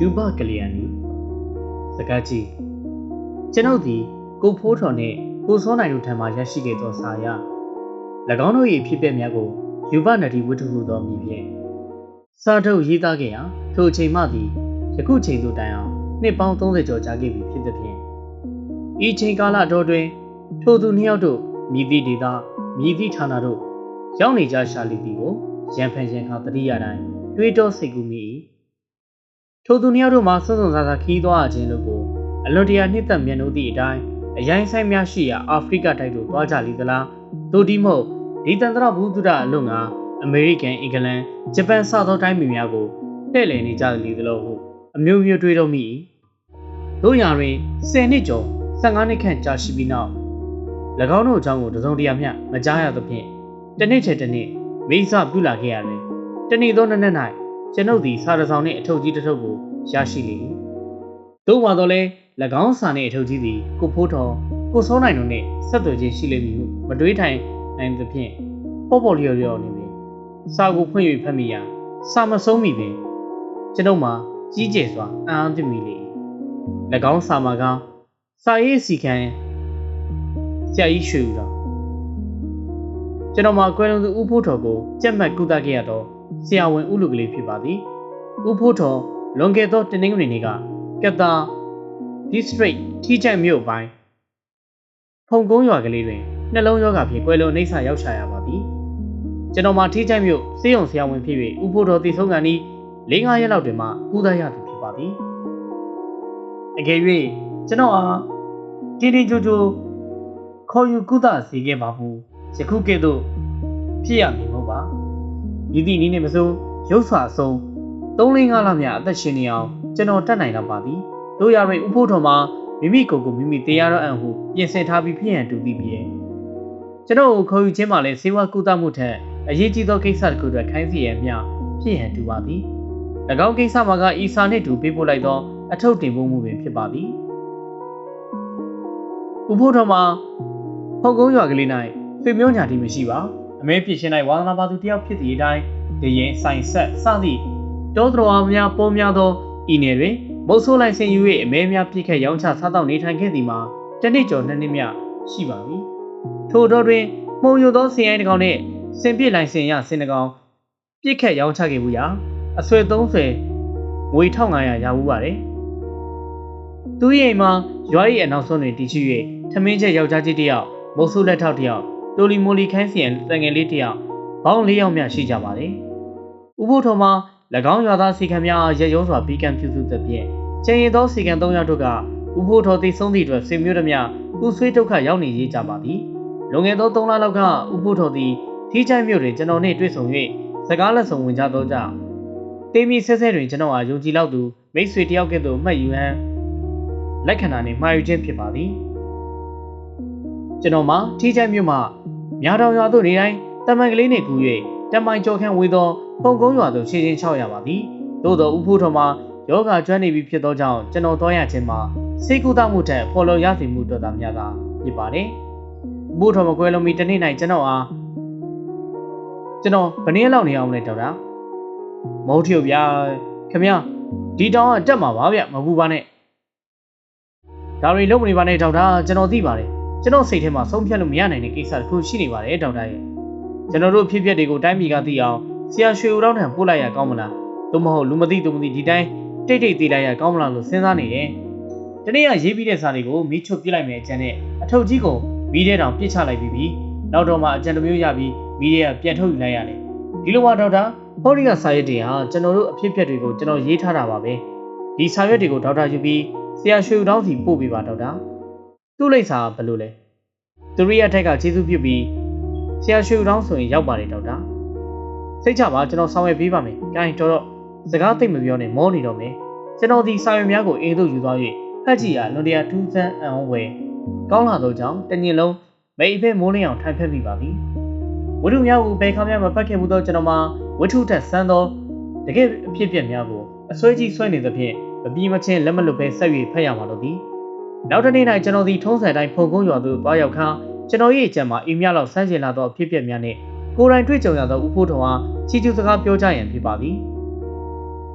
ယူဘကလျာဏီစကားကြီးကျွန်ုပ်သည်ကိုဖိုးထော်နှင့်ကိုစောနိုင်တို့ထံမှရရှိခဲ့သောစာအရ၎င်းတို့၏ဖြစ်ပျက်များကိုယူဘနတိဝတ္ထုဟုသောမည်ဖြင့်စာထုတ်ရေးသားခဲ့ရာထိုအချိန်မှသည်ယခုချိန်သို့တိုင်အောင်နှစ်ပေါင်း30ကျော်ကြာခဲ့ပြီဖြစ်သည်ဖြင့်ဤချိန်ကာလတော်တွင်ထိုသူနှစ်ယောက်တို့မြည်သည့်ဒေသမြည်သည့်ဌာနတို့ရောက်နေကြရှာလိသည်ကိုရန်ဖန်ရန်ခါတတိယတိုင်းတွေးတောစိတ်ကူးမိ၏ ထိုသူနှစ်ယောက်တို့မှာစွန့်စွန့်စားစားခီးသွားခြင်းတို့ကိုအလွန်တရာနှစ်သက်မြတ်နိုးသည့်အတိုင်းအရိုင်းဆိုင်များရှိရာအာဖရိကတိုက်သို့သွားကြလိသလားတို့ဒီမဟုတ်ဒီတန်တရဘူးတုဒအလွန်ကအမေရိကန်အင်္ဂလန်ဂျပန်စသောတိုင်းပြည်များကိုတဲ့လည်နေကြလိသလိုဟုအမျိုးမျိုးတွေးတော့မိ၏တို့ရာတွင်10နှစ်ကျော်15နှစ်ခန့်ကြာရှိပြီးနောက်၎င်းတို့အကြောင်းကိုတစုံတရာမျှမကြားရသဖြင့်တစ်နှစ်ချေတစ်နှစ်မိစပြုလာခဲ့ရတယ်တနေ့သောနေ့၌ကျွန်ု ပ်သည်စာရဆောင်နှင့်အထုပ်ကြီးတစ်ထုပ်ကိုရရှိလေ၏တို့ပါတော့လဲ၎င်းစာနှင့်အထုပ်ကြီးသည်ကိုဖိုးတော်ကိုစောနိုင်တို့နှင့်ဆက်သွယ်ခြင်းရှိလိမ့်မည်ဟုမတွေးထိုင်နိုင်သဖြင့်ပေါ့ပေါ့လျော်လျော်နေပြီစာကိုဖွင့်၍ဖတ်မိရာစာမဆုံးမိပင်ကျွန်ုပ်မှာကြီးကျယ်စွာအံ့အားသင့်မိလေ၎င်းစာမှာကစာရေးစီခံဆရာကြီးရွှေဦးတော်ကျွန်တော်မှာကွယ်လွန်သူဦးဖိုးတော်ကိုကြက်မှတ်ကုသခဲ့ရတော့ ဆရာဝန်ဦးလူကလေးဖြစ်ပါသည်ဦးဖိုးတော်လွန်ခဲ့သောတနင်္ဂနွေနေ့ကကက်တာ district ထီးချိုင်မြို့ပိုင်းဖုန်ကုန်းရွာကလေးတွင်နှလုံးရောဂါဖြင့်ကွယ်လွန်နှိမ့်ဆရောက်ချရပါသည်ကျွန်တော်မှာထီးချိုင်မြို့စေယုံဆရာဝန်ဖြစ်၍ဦးဖိုးတော်တည်ဆုံးကန်ဤ၄၅ရက်လောက်တွင်မှကုသရသူဖြစ်ပါသည်အကယ်၍ကျွန်တော်အားတင်းတင်းကြိုကြိုခေါ်ယူကုသစေခဲ့ပါမှုယခုကဲ့သို့ဖြစ်ရမည် မဟုတ်ပါဤသည့်နည်းနှင့်မစိုးရုပ်စွာအဆုံး3လ5လမြအသက်ရှင်နေအောင်ကျွန်တော်တတ်နိုင်တော့ပါသည်တို့ရရင်ဥဖို့တော်မှာမိမိကိုယ်ကိုမိမိတရားတော်အံ့ဟုပြင်ဆင်ထားပြီးဖြစ်ရန်တူသည်ဖြစ်ကျွန်တော်ကိုခေါ်ယူခြင်းမှာလည်းစေဝါကုသမှုထက်အရေးကြီးသောကိစ္စတစ်ခုအတွက်ခိုင်းစီရန်မျှဖြစ်ရန်တူပါသည်၎င်းကိစ္စမှာကဤစာနှင့်တူပေးပို့လိုက်သောအထုပ်တင်ပို့မှုပင်ဖြစ်ပါသည်ဥဖို့တော်မှာဖုန်ကုန်းရွာကလေး၌ဆွေမျိုးညာတိမရှိပါ အမဲပြည့်ရှင်၌ဝါသနာပါသူတယောက်ဖြစ်သည့်အတိုင်းတရင်ဆိုင်ဆက်စသည့်တောတော်အားများပေါ်များသောဤနယ်တွင်မုတ်ဆိုးလိုက်ဆင်ယူ၍အမဲများပြည့်ခက်ရောင်းချစားတော့နေထိုင်ခဲ့သည်မှာတနစ်ကျော်နှစ်နှစ်မြရှိပါပြီထို့တော့တွင်မှုံယူသောဆင်ရိုင်းတစ်ကောင်နှင့်ဆင်ပြစ်လိုက်ဆင်ရဆင်တစ်ကောင်ပြည့်ခက်ရောင်းချခဲ့ဘူးရာအဆွေ30ငွေ1500ရဘူးပါတယ်သူရဲ့အိမ်မှာရွာ၏အနောက်ဆုံးတွင်တည်ရှိ၍ထမင်းချက်ယောက်ျားကြီးတစ်ယောက်မုတ်ဆိုးလက်ထောက်တစ်ယောက် တိုလီမိုလီခိုင်းစီယန်တန်ငယ်လေးတစ်ယောက်ဘောင်း၄ယောက်မျှရှိကြပါတယ်။ဥဖို့ထော်မှာ၎င်းရွာသားစီကံများရက်ရုံးစွာပြီးကံပြုစုသဖြင့်ကျင်းရသောစီကံ၃ယောက်တို့ကဥဖို့ထော်သိဆုံးသည့်အတွက်ဆွေမျိုးတို့များပူဆွေးဒုက္ခရောက်နေကြပါသည်။လွန်ခဲ့သော၃လလောက်ကဥဖို့ထော်သည်ထီးချိုင်းမြို့တွင်ကျွန်တော်နှင့်တွေ့ဆုံ၍စကားလက်ဆောင်ဝင်ကြသောကြောင့်တေးမီဆဲဆဲတွင်ကျွန်တော်အားယုံကြည်လောက်သူမိတ်ဆွေတယောက်ကဲ့သို့မှတ်ယူဟန်လက္ခဏာနှင့်မှာယူခြင်းဖြစ်ပါသည်။ ကျွန်တော်မှာထီးချိုင်းမြို့မှာမြားတော်ရွာသို့နေတိုင်းတမန်ကလေးနှင့်ကူ၍တမိုင်ကျော်ခန့်ဝေသောပုံကုန်းရွာသို့ခြေချင်းချောက်ရပါသည်သို့သောဥဖို့တော်မှာယောဂကျွမ်းနေပြီဖြစ်သောကြောင့်ကျွန်တော်သွားရခြင်းမှာစိတ်ကူးတမှုထက်ဖော်လို့ရစီမှုတော်တာများသာဖြစ်ပါတယ်ဥဖို့တော်မကွဲလုံးမီတနေ့၌ကျွန်တော်အားကျွန်တော်ဘယ်နည်းလောက်နေအောင်လဲတော်တာမဟုတ်ထီဗျာခမဒီတောင်းကတက်မှာပါဗျမပူပါနဲ့ဒါတွေလုံးမနေပါနဲ့ဒေါက်တာကျွန်တော်သိပါတယ် ကျွန်တော်စိတ်ထဲမှာဆုံးဖြတ်လို့မရနိုင်တဲ့ကိစ္စတစ်ခုရှိနေပါတယ်ဒေါက်တာရဲ့ကျွန်တော်တို့ဖြစ်ပျက်တွေကိုတိုင်းပြည်ကသိအောင်ဆရာရွှေဦးတောင်းထံပို့လိုက်ရကောင်းမလားသို့မဟုတ်လူမသိသူမသိဒီတိုင်းတိတ်တိတ်သေးလိုက်ရကောင်းမလားလို့စဉ်းစားနေတယ်တနေ့ကရေးပြီးတဲ့စာတွေကိုမီးချုပ်ပြလိုက်မယ်အကြံနဲ့အထုပ်ကြီးကိုမီးထဲတောင်ပြစ်ချလိုက်ပြီးပြီနောက်တော့မှအကြံတစ်မျိုးရပြီးမီးထဲကပြန်ထုတ်ယူလိုက်ရတယ်ဒီလိုမှဒေါက်တာဟောဒီကစာရွက်တွေဟာကျွန်တော်တို့အဖြစ်အပျက်တွေကိုကျွန်တော်ရေးထားတာပါပဲဒီစာရွက်တွေကိုဒေါက်တာယူပြီးဆရာရွှေဦးတောင်းစီပို့ပေးပါဒေါက်တာ သူ့လိပ်စာဘယ်လိုလဲသူရိယထက်ကကျေးဇူးပြုပြီးဆရာရွှေဦးတောင်းဆိုရင်ရောက်ပါတယ်ဒေါက်တာစိတ်ချပါကျွန်တော်ဆောင်ရွက်ပေးပါမယ်။ကိုင်းတော်တော့စကားသိမ့်မပြောနဲ့မောနေတော့မယ်။ကျွန်တော်ဒီစာရွက်များကိုအိမ်သို့ယူသွား၍ဖတ်ကြည့်ရလွန်တရာထူးဆန်းအံ့ဩဝယ်ကောင်းလာသောကြောင့်တညင်လုံးမိအဖက်မိုးလင်းအောင်ထိုင်ဖက်မိပါသည်။ဝတ္ထုများကိုဘယ်ခါမှမဖတ်ခဲ့မှုသောကျွန်တော်မှာဝတ္ထုထက်ဆန်းသောတကယ်အဖြစ်ပြက်များကိုအစွဲကြီးဆွဲနေသဖြင့်မပြီးမချင်းလက်မလွတ်ပဲဆက်၍ဖတ်ရမှာလို့သည်။ နောက်တစ်နေ့၌ကျွန်တော်သည်ထုံးစံတိုင်းဖုန်ကုန်းရွာသို့သွားရောက်ခါကျွန်တော်၏အကြံမှာအိမ်မြလောက်ဆန်းကျင်လာသောအဖြစ်ပြက်များနှင့်ကိုယ်တိုင်တွေ့ကြုံရသောဥဖို့တော်အားချီးကျူးစကားပြောကြရန်ဖြစ်ပါသည်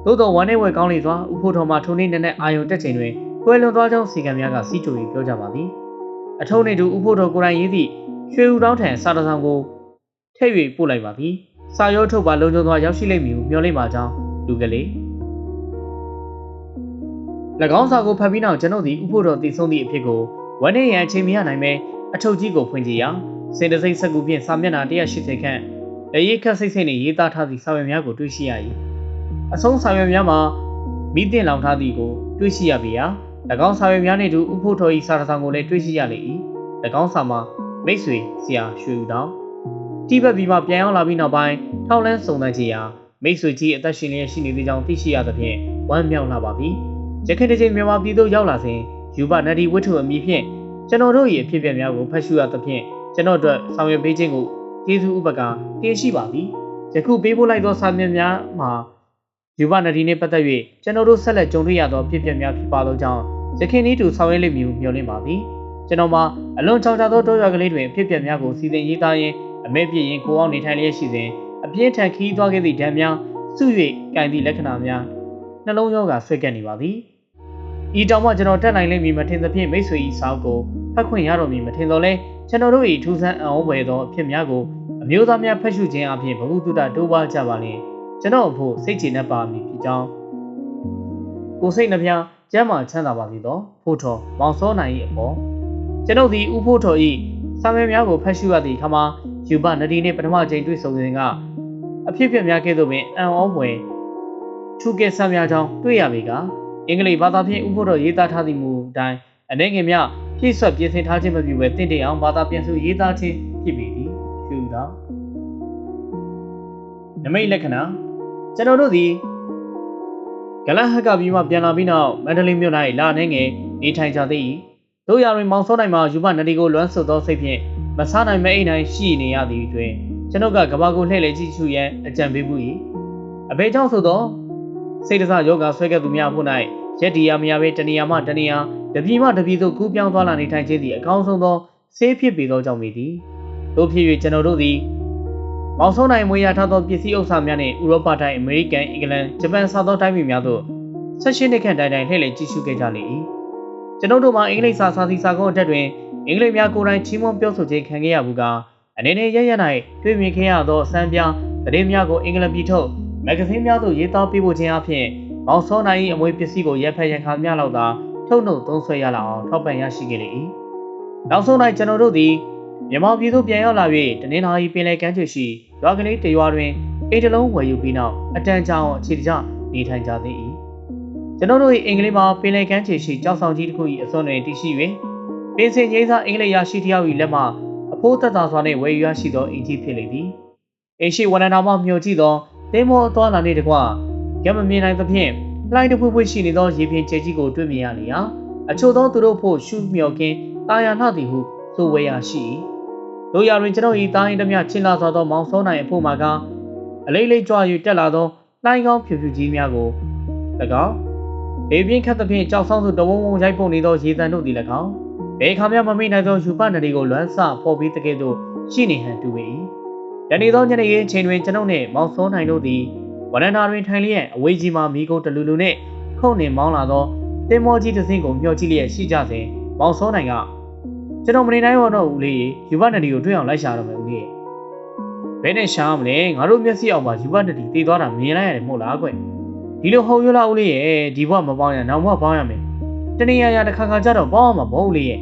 သို့တော်ဝမ်းနေဝဲကောင်းလေစွာဥဖို့တော်မှာထိုနေ့နဲ့နဲ့အာယုံတက်ချိန်တွင်ကွယ်လွန်သွားကြောင်းစီကံများကစီးကြို၍ပြောကြပါသည်အထုံးနေသူဥဖို့တော်ကိုယ်တိုင်ရေးသည့်ရွှေဦးတောင်းထံစာတစောင်ကိုထည့်၍ပို့လိုက်ပါသည်စာရောထုတ်ပါလုံခြုံစွာရောက်ရှိလိမ့်မည်ဟုမျှော်လင့်ပါကြောင်းလူကလေး၎ င်းစာကိုဖတ်ပြီးနောက်ကျွန်ုပ်သည်ဥဖို့တော်တည်ဆုံးသည့်အဖြစ်ကိုဝမ်းနေရန်အချိန်မရနိုင်ပဲအထုပ်ကြီးကိုဖွင့်ကြည့်ရာစင်တစိမ့်စက်ကူဖြင့်စာမျက်နှာ180ခန့်လက်ရေးခတ်စိတ်စိတ်နှင့်ရေးသားထားသည့်စာရွက်များကိုတွေ့ရှိရ၏အဆုံးစာရွက်များမှာမိတင်လောင်ထားသည်ကိုတွေ့ရှိရပေရာ၎င်းစာရွက်များနှင့်အတူဥဖို့တော်၏စာတစောင်ကိုလည်းတွေ့ရှိရလေ၏၎င်းစာမှာမိတ်ဆွေဆရာရွှေဦးတောင်တိဘက်ပြီးမှပြန်ရောက်လာပြီးနောက်ပိုင်းထောက်လန်းစုံစမ်းကြည့်ရာမိတ်ဆွေကြီးအသက်ရှင်လျက်ရှိနေသေးကြောင်းသိရှိရသဖြင့်ဝမ်းမြောက်လာပါပြီ။ ယခင်တစ်ချိန်မြန်မာပြည်သို့ရောက်လာစဉ်ယူဘနဒီဝတ္ထုအမည်ဖြင့်ကျွန်တော်တို့၏အဖြစ်အပျက်များကိုဖတ်ရှုရသဖြင့်ကျွန်တော်တို့ဆောင်ရွက်ပေးခြင်းကိုကျေးဇူးဥပကာတင်ရှိပါသည်။ယခုပေးပို့လိုက်သောစာမျက်များမှာယူဘနဒီနှင့်ပတ်သက်၍ကျွန်တော်တို့ဆက်လက်ကြုံတွေ့ရသောအဖြစ်အပျက်များဖြစ်ပါသောကြောင့်ယခင်ဤသူဆောင်ရွက်လိမ့်မည်ဟုမျှော်လင့်ပါသည်။ကျွန်တော်မှာအလွန်ချောင်ချသောတောရွာကလေးတွင်အဖြစ်အပျက်များကိုစီစဉ်ရေးသားရင်းအမဲပြည့်ရင်ကိုအောင်နေထိုင်လျက်ရှိစဉ်အပြင်းထန်ခီးသွားခဲ့သည့်ဓာတ်များစု၍ကင်သည့်လက္ခဏာများနှလုံးရောဂါဆွဲကပ်နေပါသည် ဤတောင်မှကျွန်တော်တက်နိုင်လိမ့်မည်မထင်သဖြင့်မိတ်ဆွေ၏စာအုပ်ကိုဖတ်ခွင့်ရတော်မူမထင်တော်လဲကျွန်တော်တို့၏ထူးဆန်းအံ့ဩဖွယ်သောအဖြစ်များကိုအမျိုးသားများဖတ်ရှုခြင်းအပြင်ဘဟုတုတတိုးပွားကြပါလျင်ကျွန်တော်အဖို့စိတ်ကျေနပ်ပါမည်ဖြစ်ကြောင်းကိုစိတ်နှပြကျမ်းမာချမ်းသာပါစေသောဖို့တော်မောင်စောနိုင်၏အပေါ်ကျွန်ုပ်သည်ဥဖို့တော်၏စာမေများကိုဖတ်ရှုရသည့်အခါမှာယူဘနဒီနှင့်ပထမချိန်တွေ့ဆုံစဉ်ကအဖြစ်အပျက်များကဲ့သို့ပင်အံ့ဩဖွယ်ထူးကဲဆမ်းများကြောင်းတွေ့ရပေက အင်္ဂလိပ်ဘာသာဖြင့်ဥဖို့တော်ရေးသားထားသည့်မူအတိုင်းအနေငယ်များပြည့်စွက်ပြင်ဆင်ထားခြင်းမပြုဘဲတင့်တယ်အောင်ဘာသာပြန်ဆိုရေးသားခြင်းဖြစ်ပေသည်ရှုတော်နမိတ်လက္ခဏာကျွန်တော်တို့သည်ဂလဟက်ကပြီးမှပြန်လာပြီးနောက်မန္တလေးမြို့၌လာနေငယ်နေထိုင်ကြသည်တို့ရတွင်မောင်စောနိုင်မှာယူမနဒီကိုလွမ်းဆွသောစိတ်ဖြင့်မဆနိုင်မဲ့အိမ်တိုင်းရှိနေရသည်တွင်ကျွန်ုပ်ကကဘာကိုလှည့်လေကြည့်ရှုရန်အကြံပေးမှု၏အဘေကြောင့်ဆိုသော စိတ်တစယောဂဆွဲကပ်သူများဖို့၌ရက်ဒီယာမယာပဲတနေရာမှတနေရာတပြည်မှတပြည်သို့ကူးပြောင်းသွားလာနေထိုင်ခြင်းသည်အကောင်းဆုံးသောဆေးဖြစ်ပေသောကြောင့်ပေသည်တို့ဖြစ်၍ကျွန်တော်တို့သည်မောင်ဆုံးနိုင်မွေးရထားသောပစ္စည်းဥစ္စာများနှင့်ဥရောပတိုင်းအမေရိကန်အင်္ဂလန်ဂျပန်စသောတိုင်းပြည်များသို့ဆက်ရှိနှစ်ခန့်တိုင်တိုင်လှည့်လည်ကြည့်ရှုခဲ့ကြလေ၏ကျွန်တော်တို့မှာအင်္ဂလိပ်စာစာစီစာကုန်းအတက်တွင်အင်္ဂလိပ်များကိုယ်တိုင်ချီးမွမ်းပြောဆိုခြင်းခံခဲ့ရဘူးကအနေနဲ့ရရ၌တွေ့မြင်ခဲ့ရသောအစမ်းပြားသတင်းများကိုအင်္ဂလန်ပြည်ထုတ် မဂ္ဂဇင်းများသို့ရေးသားပေးပို့ခြင်းအပြင်မောင်စောနိုင်၏အမွေပစ္စည်းကိုရက်ဖက်ရန်ခါများလောက်သာထုတ်နှုတ်သုံးဆွဲရလာအောင်ထောက်ပံ့ရရှိခဲ့လေ၏နောက်ဆုံး၌ကျွန်တော်တို့သည်မြန်မာပြည်သို့ပြန်ရောက်လာ၍တနင်္လာရီပင်လယ်ကမ်းခြေရှိရွာကလေးတရွာတွင်အိတ်တလုံးဝယ်ယူပြီးနောက်အတန်ကြာအောင်အခြေတကျနေထိုင်ကြသည်၏ကျွန်တော်တို့၏အင်္ဂလိပ်မှာပင်လယ်ကမ်းခြေရှိကြောက်ဆောင်ကြီးတစ်ခု၏အစွန်းတွင်တည်ရှိ၍ပင်စင်ကြီးစားအင်္ဂလိပ်ရရှိတယောက်၏လက်မှအဖိုးသက်သာစွာနှင့်ဝယ်ယူရရှိသောအင်ကြီးဖြစ်လေသည်အိရှိဝနနာမှမျှော်ကြည့်သော သင်းမောအသွားလာနှင့်တကွရမမြင်နိုင်သဖြင့်လှိုင်းတစ်ဖွေးဖွေးရှိနေသောရေပြင်ကျဲကြီးကိုတွေ့မြင်ရလေရာအချို့သောသူတို့ဖို့ရှုမြော်ကင်းတာယာနှသည်ဟုဆိုဝဲရရှိတို့ရတွင်ကျွန်တော်ဤသားရင်တမျှချင်းလာစွာသောမောင်စောနိုင်အဖို့မှာကအလေးလေးကြွ၍တက်လာသောလှိုင်းကောင်းဖြူဖြူကြီးများကို၎င်းလေပြင်းခတ်သဖြင့်ကြောက်ဆောင်သူတဝုံဝုံရိုက်ပုံနေသောရေတံတို့သည်၎င်းဘယ်ခါမှမမိနိုင်သောယူပနဒီကိုလွမ်းဆဖော်ပြီးတကယ်သို့ရှိနေဟန်တူပေ၏ တနေ့သောညနေခင်းချိန်တွင်ကျွန်ုပ်နှင့်မောင်စောနိုင်တို့သည်ဝရဏာတွင်ထိုင်လျက်အဝေးကြီးမှမိကုန်းတလူလူနှင့်ခုန်နှင်မောင်းလာသောတင်မောကြီးတစ်စင်းကိုမျှော်ကြည့်လျက်ရှိကြစဉ်မောင်စောနိုင်ကကျွန်တော်မနေနိုင်တော့ဦးလေးယူဘနဒီကိုတွေ့အောင်လိုက်ရှာတော့မယ်ဦးလေးဘယ်နဲ့ရှာမလဲငါတို့မျက်စိအောင်ပါယူဘနဒီတည်သွားတာမြင်လိုက်ရတယ်မဟုတ်လားကွဒီလိုဟုတ်ရလားဦးလေးရဲ့ဒီဘဝမပေါင်းရနောက်ဘဝပေါင်းရမယ်တနေ့ရရတစ်ခါခါကြတော့ပေါင်းအောင်မဟုတ်ဦးလေးရဲ့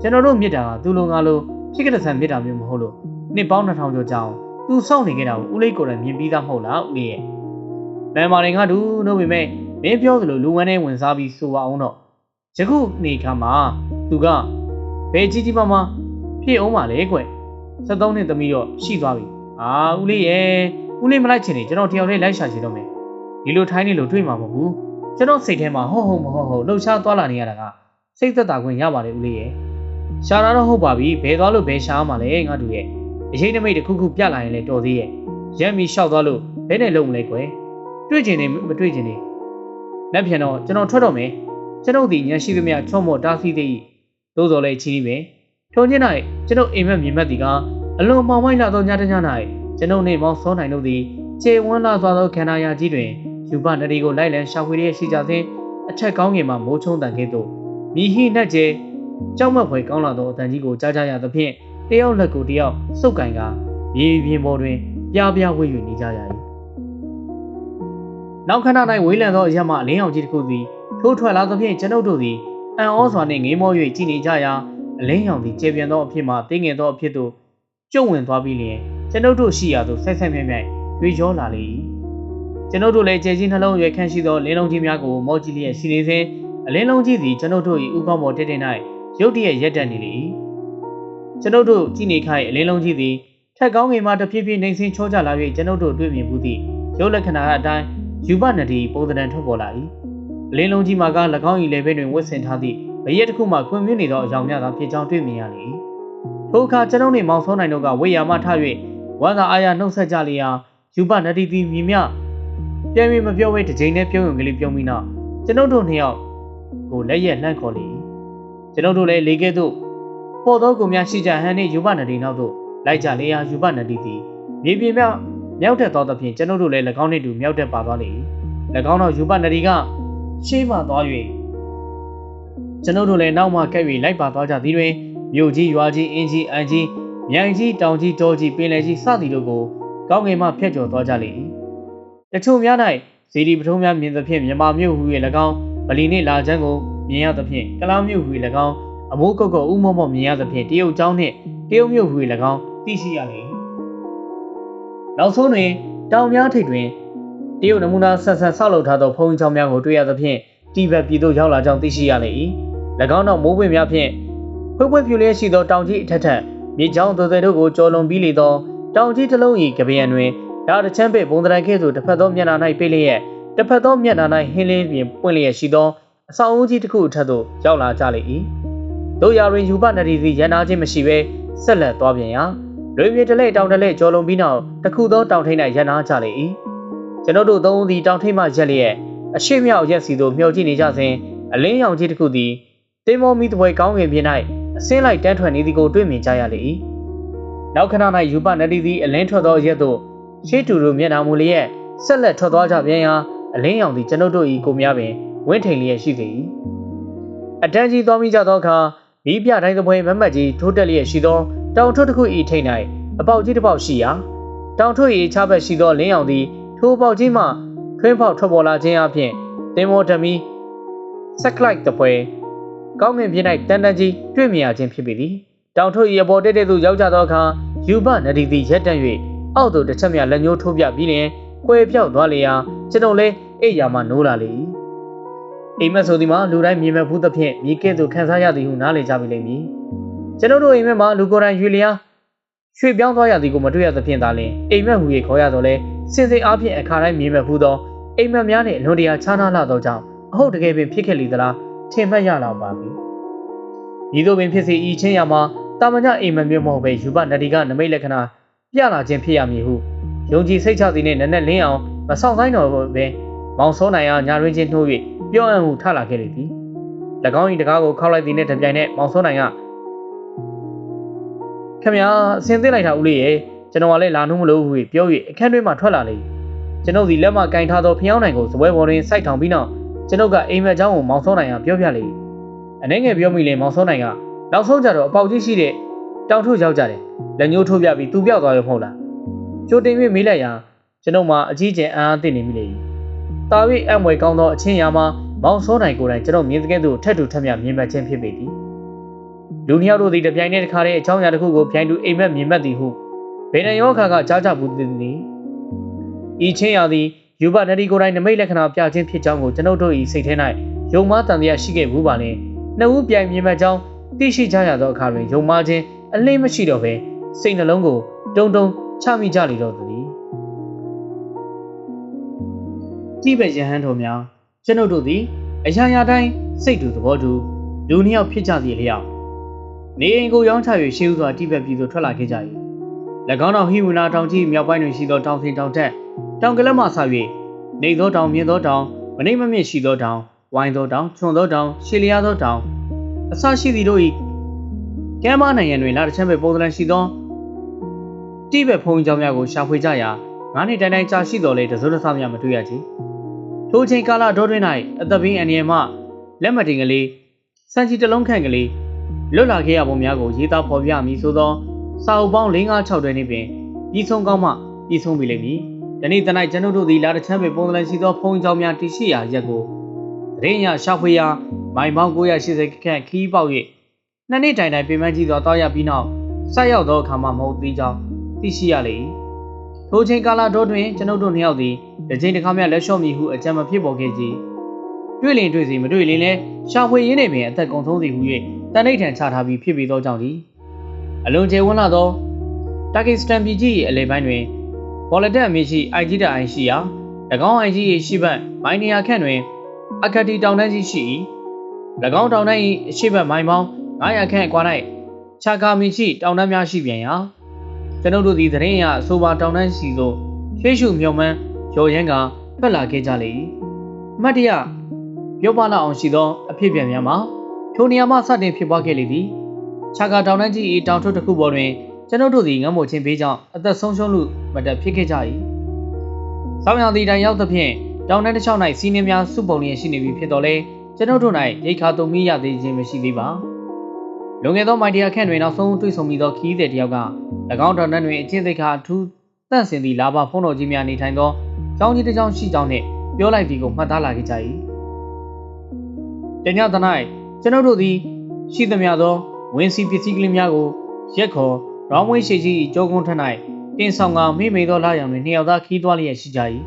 ကျွန်တော်တို့မြစ်တာကသူ့လိုငါလိုဖြစ်ကြတဲ့ဆန်မြစ်တာမျိုးမဟုတ်လို့နှစ်ပေါင်း2000ကျော်ကြာအောင် သူစောင့်နေခဲ့တာကိုဦးလေးကိုယ်တိုင်မြင်ပြီးသားမဟုတ်လားဦးလေးရဲ့လမ်းမာရင်ကတူလို့ပေမဲ့မင်းပြောသလိုလူဝမ်းထဲဝင်စားပြီးဆိုပါအောင်တော့ယခုနေခါမှာသူကဘယ်ကြီးကြီးမားမားဖြစ်အောင်ပါလေကွ73နှစ်သမီးတော့ရှိသွားပြီအာဦးလေးရဲ့ဦးလေးမလိုက်ချင်နေကျွန်တော်တယောက်လေးလိုက်ရှာချင်တော့မယ်ဒီလိုထိုင်းနေလို့တွေ့မှာမဟုတ်ဘူးကျွန်တော်စိတ်ထဲမှာဟုတ်ဟုတ်မဟုတ်ဟုတ်လှုပ်ရှားသွားလာနေရတာကစိတ်သက်သာခွင့်ရပါတယ်ဦးလေးရဲ့ရှာတာတော့ဟုတ်ပါပြီဘယ်သွားလို့ဘယ်ရှာမှာလဲငါတို့ရဲ့ အရေးနမိတ်တစ်ခုခုပြလာရင်လည်းတော်သေးရဲ့ရက်မီလျှောက်သွားလို့ဘယ်နဲ့လုံးမလဲကွယ်တွေ့ကျင်နေမတွေ့ကျင်နေလက်ပြန်တော့ကျွန်တော်ထွက်တော့မယ်ကျွန်ုပ်ဒီညရှိသမျှချော့မော့တားဆီးသေး၏သို့တော်လည်းချီးပဲထုံချင်း၌ကျွန်ုပ်အိမ်မက်မြင်မက်သည်ကအလွန်မောင်မိုက်လာသောညတည၌ကျွန်ုပ်နှင့်မောင်စောနိုင်တို့သည်ခြေဝန်းလာစွာသောခန္ဓာရာကြီးတွင်ယူပနဒီကိုလိုက်လံရှာဖွေရရှိကြစဉ်အထက်ကောင်းကင်မှာမိုးချုံတန်ကဲ့သို့မိဟိနှက်ကျဲကြောက်မက်ဖွယ်ကောင်းလာသောအတန်ကြီးကိုကြားကြရသဖြင့် တယောက်လက်ကိုတယောက်စုပ်ကင်ကမြေပြင်ပေါ်တွင်ပြားပြားဝှေ့၍နေကြရ၏နောက်ခဏ၌ဝေးလံသောအရက်မှအလင်းအောင်ကြီးတစ်ခုသည်ထိုးထွက်လာသဖြင့်ကျွန်ုပ်တို့သည်အံ့ဩစွာနှင့်ငေးမော၍ကြည်နေကြရာအလင်းရောင်သည်ကျေပြန့်သောအဖြစ်မှတင်းငယ်သောအဖြစ်သို့ကျုံဝင်သွားပြီးလျင်ကျွန်ုပ်တို့ရှိရာသို့ဆက်ဆက်မြဲမြဲရွေရောလာလေ၏ကျွန်ုပ်တို့လည်းကျေချင်းနှလုံးရွယ်ခန့်ရှိသောလင်းလုံးကြီးများကိုမောကြည့်လျက်ရှိနေစဉ်အလင်းလုံးကြီးသည်ကျွန်ုပ်တို့၏ဥကောင်းပေါ်တက်တက်၌ရုတ်တရက်ရက်တက်နေလေ၏ ကျွန်ုပ်တို့ကြည်နေခိုင်အလင်းလုံးကြီးသည်ထက်ကောင်းငင်မှတဖြည်းဖြည်းနှိမ်ဆင်းချောကြလာ၍ကျွန်ုပ်တို့တွေ့မြင်မှုသည့်ရုပ်လက္ခဏာအတိုင်းယူပနဒီပုံသဏ္ဍာန်ထွက်ပေါ်လာ၏အလင်းလုံးကြီးမှာက၎င်း၏လေဘဲတွင်ဝတ်ဆင်ထားသည့်ဘရက်တစ်ခုမှခွင်မြင့်နေသောအယောင်များသာဖြစ်ကြောင်းတွေ့မြင်ရလေ၏ထိုအခါကျွန်ုပ်နှင့်မောင်စောနိုင်တို့ကဝေယာမထ၍ဝမ်းသာအားရနှုတ်ဆက်ကြလျာယူပနဒီသည်မြင်မြပြန်ပြီးမပြောဘဲတစ်ချိန်နဲ့ပြုံးယုံကလေးပြုံးပြီးနောက်ကျွန်ုပ်တို့နှစ်ယောက်ကိုလက်ရက်လှန့်ခေါ်လေ၏ကျွန်ုပ်တို့လည်းလေကဲ့သို့ ပေါ်သောကိုများရှိကြဟန်နှင့်ယူပနဒီနောက်သို့လိုက်ကြလေရာယူပနဒီသည်မြေပြင်မြောက်မြောက်တက်သောသဖြင့်ကျွန်ုပ်တို့လည်း၎င်းနှင့်တူမြောက်တက်ပါသွားလေ၏၎င်းသောယူပနဒီကရှေးမှသွား၍ကျွန်ုပ်တို့လည်းနောက်မှကဲ့၍လိုက်ပါသွားကြသည်တွင်မြို့ကြီးရွာကြီးအင်းကြီးအန်ကြီးမြိုင်ကြီးတောင်ကြီးတောကြီးပင်လယ်ကြီးစသည်တို့ကိုကောင်းကင်မှဖျက်ကျော်သွားကြလေ၏တချို့များ၌ဇီဒီပထုံးများမြင်သဖြင့်မြန်မာမြို့ဟူ၍၎င်းဗလီနှင့်လာချမ်းကိုမြင်ရသဖြင့်ကလားမြို့ဟူ၍၎င်း အမိုးကုတ်ကုတ်ဥမောမောမြင်ရသဖြင့်တရုတ်ကျောင်းနှင့်တရုတ်မြို့ဟူ၍၎င်းသိရှိရလေ၏နောက်ဆုံးတွင်တောင်များထိပ်တွင်တရုတ်နမူနာဆက်ဆက်ဆောက်လုပ်ထားသောဖုံးချောင်းများကိုတွေ့ရသဖြင့်တိဘက်ပြည်သို့ရောက်လာကြောင်းသိရှိရလေ၏၎င်းတို့မိုးပွင့်များဖြင့်ဖွေးဖွေးဖြူလျက်ရှိသောတောင်ကြီးအထက်ထက်မြေချောင်းသွယ်သွယ်တို့ကိုကျော်လွန်ပြီးလေသောတောင်ကြီးတစ်လုံး၏ကပယံတွင်ဒါတချမ်းပဲ့ဘုံတရံကဲ့သို့တစ်ဖက်သောမျက်နှာ၌ပိတ်လျက်တစ်ဖက်သောမျက်နှာ၌ဟင်းလင်းပြင်ပွင့်လျက်ရှိသောအဆောင်အုံးကြီးတစ်ခုအထက်သို့ရောက်လာကြလေ၏ တို့ရာတွင်ယူပနရီစီရန်နာခြင်းမရှိဘဲဆက်လက်သွားပြန်ရာလွေမြေတလဲတောင်တလဲကျော်လွန်ပြီးနောက်တခုသောတောင်ထိပ်၌ရန်နာကြလေ၏ကျွန်ုပ်တို့သုံးဦးသည်တောင်ထိပ်မှရက်လျက်အရှိမြောက်ရက်စီသို့မျှော်ကြည့်နေကြစဉ်အလင်းရောင်ကြီးတစ်ခုသည်တင်းမောမီတပွဲကောင်းငင်ပြင်း၌အစင်းလိုက်တန်းထွက်နေသည်ကိုတွေ့မြင်ကြရလေ၏နောက်ခဏ၌ယူပနတီသည်အလင်းထွက်သောရက်သို့ရှေးတူတို့မျက်နှာမူလျက်ဆက်လက်ထွက်သွားကြပြန်ရာအလင်းရောင်သည်ကျွန်ုပ်တို့၏ကိုများပင်ဝင်းထိန်လျက်ရှိစေ၏အတန်းကြီးသွားမိကြသောအခါ မိပြတိုင်းသပွဲမမတ်ကြီးထိုးတက်လျက်ရှိသောတောင်ထွတ်တစ်ခု၏ထိန်၌အပေါက်ကြီးတစ်ပေါက်ရှိရာတောင်ထွတ်၏ခြားဘက်ရှိသောလင်းရောင်သည်ထိုပေါက်ကြီးမှထွင်းပေါက်ထွက်ပေါ်လာခြင်းအပြင်တင်မောဓမီဆက်ကလိုက်တပွဲကောင်းငင်ပြင်း၌တန်တန်ကြီးတွေ့မြင်ရခြင်းဖြစ်ပေသည်တောင်ထွတ်၏အပေါ်တက်တဲ့သို့ရောက်ကြသောအခါယူပနဒီသည်ရက်တန့်၍အောက်သို့တစ်ချက်မြလက်ညှိုးထိုးပြပြီးလျင်ကွယ်ပြောက်သွားလေရာကျွန်ုပ်လည်းအိပ်ရာမှနိုးလာလေ၏ အိမ်မက်ဆိုဒီမှာလူတိုင်းမြင်မဲ့ဘူးသဖြင့်မြေကဲ့သို့ခံစားရသည်ဟုနားလည်ကြပြီလိမ့်မည်ကျွန်ုပ်တို့အိမ်မက်မှာလူကိုယ်တိုင်ရွေလျားရွှေ့ပြောင်းသွားရသည်ကိုမတွေ့ရသဖြင့်သာလျှင်အိမ်မက်ဟူ၍ခေါ်ရတော့လဲစင်စိမ်အားဖြင့်အခါတိုင်းမြင်မဲ့ဘူးသောအိမ်မက်များနှင့်အလွန်တရာခြားနားလာသောကြောင့်အဟုတ်တကယ်ပင်ဖြစ်ခဲ့လေသလားထင်မှတ်ရလောက်ပါပြီ။ဤသို့ပင်ဖြစ်စေဤချင်းရမှာတာမညအိမ်မက်မျိုးမဟုတ်ပဲယူပနဒီကနမိတ်လက္ခဏာပြလာခြင်းဖြစ်ရမည်ဟုယုံကြည်စိတ်ချသည်နှင့်နက်နက်လင်းအောင်မဆောင်ဆိုင်တော်ပဲမောင်စောနိုင်အားညာရင်းချင်းနှိုး၍ ပြောအံ့ဟုထလာခဲ့လေသည်၎င်း၏တကားကိုခောက်လိုက်သည်နှင့်တပြိုင်နက်မောင်စောနိုင်ကခင်ဗျာအစင်သိလိုက်တာဦးလေးရဲ့ကျွန်တော်ကလည်းလာနှုံးမလို့ဟုပြော၍အခန်းတွင်းမှထွက်လာလေကျွန်ုပ်စီလက်မကင်ထားသောဖျောင်းနိုင်ကိုစပွဲပေါ်တွင်စိုက်ထောင်ပြီးနောက်ကျွန်ုပ်ကအိမ်မက်เจ้าကိုမောင်စောနိုင်ကပြောပြလေအနေငယ်ပြောမိလေမောင်စောနိုင်ကနောက်ဆုံးကြတော့အပေါက်ကြီးရှိတဲ့တောင်ထုတ်ရောက်ကြတယ်လက်ညှိုးထိုးပြပြီးသူပြောက်သွားရမဟုတ်လားကြိုတင်၍မေးလိုက်ရာကျွန်ုပ်မှအကြီးကျယ်အံ့အားသင့်နေမိလေ။ တာဝိအံ့မွေကောင်းသောအချင်းရာမှာမောင်စောနိုင်ကိုယ်တိုင်ကျွန်တော်မြင်စကဲ့သို့ထက်တူထက်မြမြင်မှတ်ခြင်းဖြစ်ပေသည်။လူနှစ်ယောက်တို့သည်တပြိုင်တည်းတစ်ခါတည်းအချောင်းအရာတစ်ခုကိုပြိုင်တူအိမ်မက်မြင်မှတ်သည်ဟုဗေဒံယောခါကကြားကြဘူးသည်နီ။ဤချင်းရာသည်ယူဘနဒီကိုယ်တိုင်နမိတ်လက္ခဏာပြခြင်းဖြစ်ကြောင်းကိုကျွန်ုပ်တို့၏စိတ်ထဲ၌ယုံမားတန်တရားရှိခဲ့ဘူးပါလေ။နှစ်ဦးပြိုင်မြင်မှတ်ကြောင်းသိရှိကြရသောအခါတွင်ယုံမားခြင်းအလင်းမရှိတော့ဘဲစိတ်နှလုံးကိုတုံတုံချမိကြလေတော့သည် ကြည့်ပဲယဟန်တော်များကျွန်ုပ်တို့သည်အရာရာတိုင်းစိတ်တူသဘောတူလူနှစ်ယောက်ဖြစ်ကြသည်လျောက်နေအိမ်ကိုရောင်းချ၍ရှေးဥစွာတိဘက်ပြည်သို့ထွက်လာခဲ့ကြ၏၎င်းတော်ဟိဝနာတောင်ကြီးမြောက်ပိုင်းတွင်ရှိသောတောင်စင်တောင်ထက်တောင်ကလပ်မှဆ၍နေသောတောင်မြင့်သောတောင်မနှိမ့်မမြင့်ရှိသောတောင်ဝိုင်းသောတောင်ချွန်သောတောင်ရှည်လျားသောတောင်အဆရှိသည်တို့၏ကမ်းမနိုင်ငံတွင်လာတစ်ချမ်းပဲပုံသဏ္ဍာန်ရှိသောတိဘက်ဖုံးကြောင်းများကိုရှာဖွေကြရာငါးနှစ်တိုင်တိုင်ကြာရှိတော်လဲတစိုးတဆများမတွေ့ရချေ ထိုချိန်ကာလတော်တွင်၌အသက်ဘင်းအန္တရာယ်မှလက်မတင်ကလေးစံချီတစ်လုံးခန့်ကလေးလွတ်လာခဲ့ရပုံများကိုရေးသားဖော်ပြမည်ဆိုသောစာအုပ်ပေါင်း5-6တွဲနှင့်ပင်ပြီးဆုံးကောင်းမှပြီးဆုံးပြီလိမ့်မည်။ဒီနေ့တနိုက်ကျွန်ုပ်တို့သည်လာတချမ်းပင်ပုံသဏ္ဍာန်ရှိသောဖုံးကြောင်များတရှိရာရက်ကိုတရင်ရရှာဖွေရာမိုင်ပေါင်း980ခန့်ခီးပေါက်၍နှစ်နှစ်တိုင်တိုင်ပြင်ပန်းကြည့်သောတောက်ရပြီးနောက်ဆက်ရောက်သောအခါမှမဟုတ်သေးကြောင်းသိရှိရလေ၏။ ထိုချိန်ကာလတော်တွင်ကျွန်ုပ်တို့နှစ်ယောက်သည်တစ်ချိန်တစ်ခါမျှလက်လျှော့မည်ဟုအကြံမဖြစ်ပေါ်ခဲ့ကြ။တွေ့လင်တွေ့စီမတွေ့လင်လဲရှာဖွေရင်းနေပင်အသက်ကုန်ဆုံးသည်ဟု၍တန်ဋိဌံချထားပြီးဖြစ်ပြီးသောကြောင့်ဒီအလွန်ကျေဝန်းလာသောတာကစ္စတန်ပြည်ကြီး၏အလဲပိုင်းတွင်ဘော်လတက်အမည်ရှိအိုင်ဂျီတာအိုင်ရှိရာ၎င်းအိုင်ဂျီ၏ရှိဘက်မိုင်နီယာခန့်တွင်အခက်တီတောင်တန်းကြီးရှိ၏၎င်းတောင်တန်း၏အရှိဘက်မိုင်ပေါင်း900ခန့်ကွာ၌ချာကာမီရှိတောင်တန်းများရှိပြန်ရာ ကျွန်ုပ်တို့သည်သတင်းအရအဆိုပါတောင်တန်းစီသို့ရွှေရှုမြုံမှန်းရော်ရမ်းကပတ်လာခဲ့ကြလေ၏အမတ်တရပြောပလာအောင်ရှိသောအဖြစ်ပြန်များမှာထိုနေရာမှစတင်ဖြစ်ပွားခဲ့လေသည်ချာကာတောင်တန်းကြီး၏တောင်ထုတစ်ခုပေါ်တွင်ကျွန်ုပ်တို့သည်ငတ်မို့ခြင်းပေးကြောင်းအသက်ဆုံးရှုံးမှုမတက်ဖြစ်ခဲ့ကြ၏။ဆောင်းရောင်သည့်တိုင်ရောက်သဖြင့်တောင်တန်းတစ်လျှောက်၌စီးနှင်းများစုပုံလျက်ရှိနေပြီဖြစ်တော်လဲကျွန်ုပ်တို့၌ရိတ်ခါတုံမိရသေးခြင်းမရှိသေးပါ။ လွန်ခဲ့သောမိုင်တရာခန့်တွင်နောက်ဆုံးတွေ့ဆုံမိသောခီးသည်တယောက်က၎င်းတောင်တန်းတွင်အချင်းသိက္ခာအထူးတန့်စင်သည့်လာဘဖုံးတော်ကြီးများနေထိုင်သောကျောင်းကြီးတစ်ကျောင်းရှိကြောင်းနှင့်ပြောလိုက်သည်ကိုမှတ်သားလာခဲ့ကြ၏။တညသ၌ကျွန်ုပ်တို့သည်ရှိသမျှသောဝင်းစီပစ္စည်းကလေးများကိုရက်ခေါ်ရောင်းဝင်းရှိကြီးကြောကုန်းထ၌တင်ဆောင်ကမိမိသောလာရောင်တွင်နှစ်ယောက်သားခီးသွားလျက်ရှိကြ၏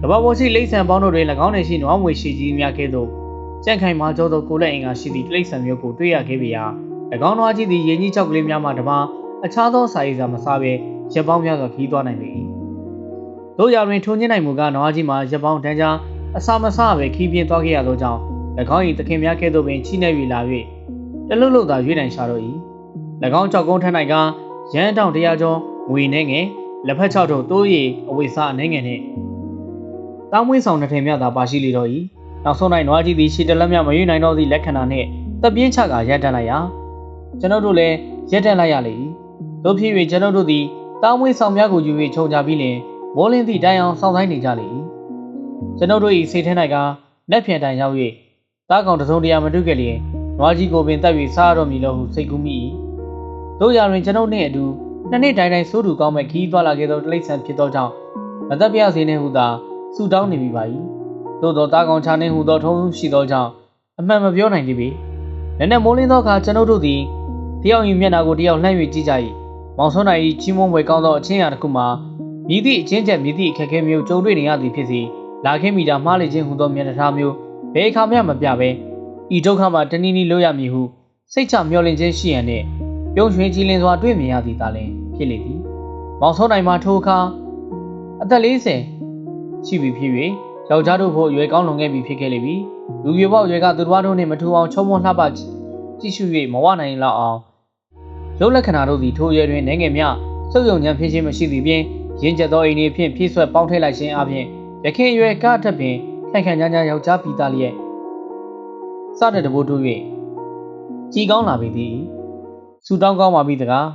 တဘာပေါ်ရှိလိမ့်ဆန်ပေါင်းတို့တွင်၎င်းနှင့်ရှိနွားမွေရှိကြီးများကဲ့သို့ ကြန့်ခိုင်မာကျောသောကိုလက်အင်္ဂါရှိသည့်လိမ့်ဆန်မျိုးကိုတွေ့ရခဲ့ပေရာ၎င်းနွားကြီးသည်ရင်းကြီးချောက်ကလေးများမှတပါအခြားသောစာရေးစာမစားဘဲရက်ပေါင်းများစွာခီးသွားနိုင်ပေ၏တို့ရာတွင်ထုံညင်းနိုင်မူကနွားကြီးမှာရက်ပေါင်းတန်းကြားအစာမစားဘဲခီးပြင်းသွားခဲ့ရသောကြောင့်၎င်း၏သခင်များကဲ့သို့ပင်ချိနေ၍လာ၍တလွတ်လွတ်သာရွေးနိုင်ရှာတော့၏၎င်းကြောက်ကုန်းထက်၌ကရန်တောင်တရားကျော်ငွေနှဲငယ်လက်ဖက်ချောက်တို့တိုးရီအဝိစားအနေငယ်နှင့်တောင်းမွေးဆောင်တစ်ထည်မြသာပါရှိလေတော့၏ နောက်ဆုံး၌နွားကြီးသည်ရှီတလက်မြမရွေးနိုင်တော့သည့်လက္ခဏာနှင့်တပ်ပြင်းချကရပ်တန့်လိုက်ရာကျွန်ုပ်တို့လည်းရပ်တန့်လိုက်ရလေ၏တို့ဖြစ်၍ကျွန်ုပ်တို့သည်တောင်းမွေးဆောင်များကိုယူ၍ခြုံကြပြီးလင်မိုးလင်းသည့်တိုင်အောင်စောင့်ဆိုင်နေကြလေ၏ကျွန်ုပ်တို့၏စိတ်ထဲ၌ကလက်ဖြန်တိုင်ရောက်၍တားကောင်တစုံတရာမတွေ့ခဲ့လျင်နွားကြီးကိုပင်တက်၍စားရတော့မည်လို့ဟုစိတ်ကူးမိ၏တို့ရာတွင်ကျွန်ုပ်နှင့်အတူနှစ်နှစ်တိုင်းတိုင်းစိုးတူကောင်းမဲ့ခီးသွားလာခဲ့သောတိရစ္ဆာန်ဖြစ်သောကြောင့်မသက်ပြစေနှင့်ဟုသာဆူတောင်းနေမိပါ၏ သို့သောတာကောင်ချနှင့်ဟုသောထုံးရှိသောကြောင့်အမှန်မပြောနိုင်သေးပေနည်းနည်းမိုးလင်းသောအခါကျွန်ုပ်တို့သည်တယောက်၏မျက်နှာကိုတယောက်လှမ်း၍ကြည့်ကြ၏မောင်ဆွမ်းနိုင်၏ချီးမွမ်းပွဲကောင်းသောအချင်းရာတစ်ခုမှာမြည်သည့်အချင်းချက်မြည်သည့်အခက်အခဲမျိုးကြုံတွေ့နေရသည်ဖြစ်စီလာခဲ့မိတာမှားလေခြင်းဟူသောမျက်နှာထားမျိုးဘယ်အခါမှမပြဘဲဤဒုက္ခမှာတနည်းနည်းလို့ရမည်ဟုစိတ်ချမျှော်လင့်ခြင်းရှိရန်နှင့်ပြုံးရွှင်ကြည်လင်စွာတွေ့မြင်ရသည်သာလျှင်ဖြစ်လေသည်။မောင်ဆုံးနိုင်မှာထိုအခါအသက်40ရှိပြီဖြစ်၍ ယောက်ျားတို့ဖို့ရွယ်ကောင်းလွန်ခဲ့ပြီဖြစ်ခဲ့လေပြီ။လူပြပေါက်ရွယ်ကသူတော်တို့နှင့်မထူအောင်ချုံမွလှပကြည့်ရှု၍မဝနိုင်လောက်အောင်ရုပ်လက္ခဏာတို့သည်ထိုရွယ်တွင်နေငယ်မြစုပ်ယုံဉဏ်ဖြစ်ခြင်းမရှိသည့်ပြင်ရင်းကျက်သောအိမ်၏ဖြင့်ဖြည့်ဆွက်ပေါင်းထည့်လိုက်ခြင်းအပြင်ရခင်ရွယ်ကထပ်ပင်ခန့်ခန့်ညာညာယောက်ျားပီတာလျက်စတဲ့တဘိုးတို့၍ကြည်ကောင်းလာပေသည်စူတောင်းကောင်းပါပြီတကား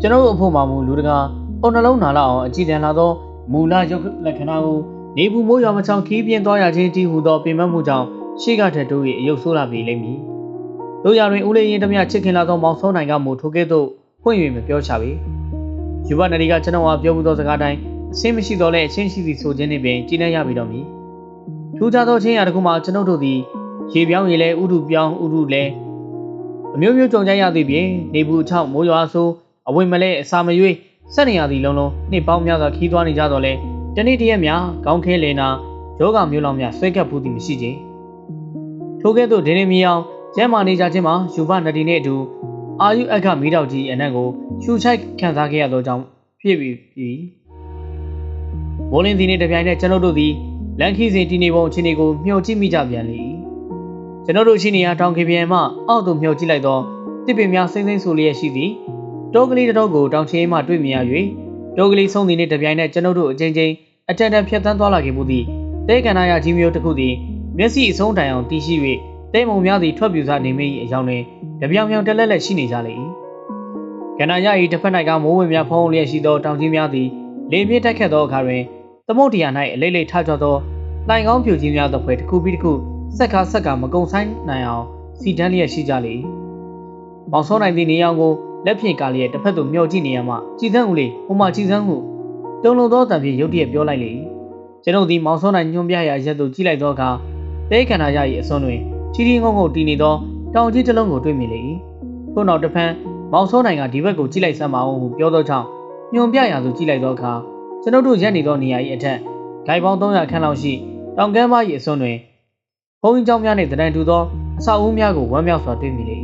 ကျွန်တော်အဖို့မှာမူလူတကာအုံနှလုံးနာလောက်အောင်အကြည်တန်လာသော မူလရုပ်လက္ခဏာကိုနေဘူးမိုးရွာမချောင်ခီးပြင်းသွားရခြင်းတည်ဟူသောပြင်ပမှုကြောင့်ရှေ့ကထက်တို့၏အယုတ်ဆိုးလာပြီလိမ့်မည်တို့ရတွင်ဦးလေးရင်တမချစ်ခင်လာသောမောင်ဆုံးနိုင်ကမူထိုကဲ့သို့ဖွင့်၍မပြောချပေယူဘနရီကကျွန်တော်အားပြောမှုသောစကားတိုင်းအဆင်းမရှိတော့လဲအချင်းရှိသည်ဆိုခြင်းနှင့်ပင်ကြည်နေရပြီတော့မည်ထူးခြားသောချင်းရာတစ်ခုမှာကျွန်ုပ်တို့သည်ရေပြောင်းရေလဲဥဒုပြောင်းဥဒုလဲအမျိုးမျိုးကြုံကြရသည်ဖြင့်နေဘူးအချောက်မိုးရွာဆိုးအဝိမလဲအစာမရွေး ဆက်နေရသည်လုံးလုံးနှစ်ပေါင်းများစွာခီးသွားနေကြတော့လဲတနေ့တရက်များကောင်းခဲလေနာယောဂမျိုးလောင်များဆွဲကပ်ဖို့သည်မရှိကြထိုကဲ့သို့ဒင်းနေမြေအောင်ကျမ်းမာနေကြခြင်းမှာယူဘနဒီနှင့်အတူအာယုအခမီးတောက်ကြီးအနက်ကိုရှူချိုက်ခံစားခဲ့ရသောကြောင့်ဖြစ်ပြီးပြီးမိုးလင်းစီနှင့်တပြိုင်နက်ကျွန်ုပ်တို့သည်လန်ခီစဉ်တီနေပုံအခြေအနေကိုမျှော်ကြည့်မိကြပြန်လေကျွန်တော်တို့ရှိနေရတောင်ခေပြန်မှအောက်သို့မျှော်ကြည့်လိုက်တော့တစ်ပင်များစိမ့်စိမ့်ဆူလျက်ရှိသည် တောကလေးတစ်တော့ကိုတောင်ချေးမှတွေ့မြင်ရ၍တောကလေးဆုံးသည်နှင့်တပြိုင်နက်ကျွန်ုပ်တို့အချင်းချင်းအတန်တန်ဖြတ်သန်းသွားလာခဲ့မှုသည်တဲကန္နာရကြီးမျိုးတစ်ခုသည်မျက်စိအဆုံးတိုင်အောင်တည်ရှိ၍တဲမုံများသည်ထွက်ပြူစားနေမိ၏အကြောင်းတွင်တပြောင်ပြောင်တက်လက်လက်ရှိနေကြလေ၏ကန္နာရ၏တစ်ဖက်၌ကမိုးဝင်များဖုံးလျက်ရှိသောတောင်ကြီးများသည်လေပြင်းတက်ခတ်သောအခါတွင်သမုတ်တရား၌အလေးလေးထားကြသောတိုင်ကောင်းပြူကြီးများသောဖွဲ့တစ်ခုပြီးတစ်ခုစက်ကားစက်ကားမကုံဆိုင်နိုင်အောင်စီတန်းလျက်ရှိကြလေ။မောင်စောနိုင်သည့်နေအောင်ကို လက်ဖြင့်ကာလီရဲ့တစ်ဖက်သို့မျောကြည့်နေရမှကြည်စန်းဦးလေးဟိုမှာကြည်စန်းဟုတုံလုံးသောတံဖြင့်ရုတ်တရက်ပြောလိုက်လေကျွန်ုပ်သည်မောင်စောနိုင်ညွန်ပြရာရက်သို့ကြည့်လိုက်သောအခါတဲခန္ဓာရ၏အစွန်းတွင်ချီချီငုံငုံတည်နေသောတောင်ကြီးတစ်လုံးကိုတွေ့မိလေ၏ထို့နောက်တစ်ဖန်မောင်စောနိုင်ကဒီဘက်ကိုကြည့်လိုက်စမ်းပါဦးဟုပြောသောကြောင့်ညွန်ပြရာသို့ကြည့်လိုက်သောအခါကျွန်ုပ်တို့ရက်နေသောနေရာ၏အထက်ဂိုင်ပေါင်း300ခန်းလောက်ရှိတောင်ကမ်းမ၏အစွန်းတွင်ဘုံကြီးကျောင်းများနှင့်တရံတူသောအဆောက်အဦများကိုဝမ်းမြောက်စွာတွေ့မိလေ၏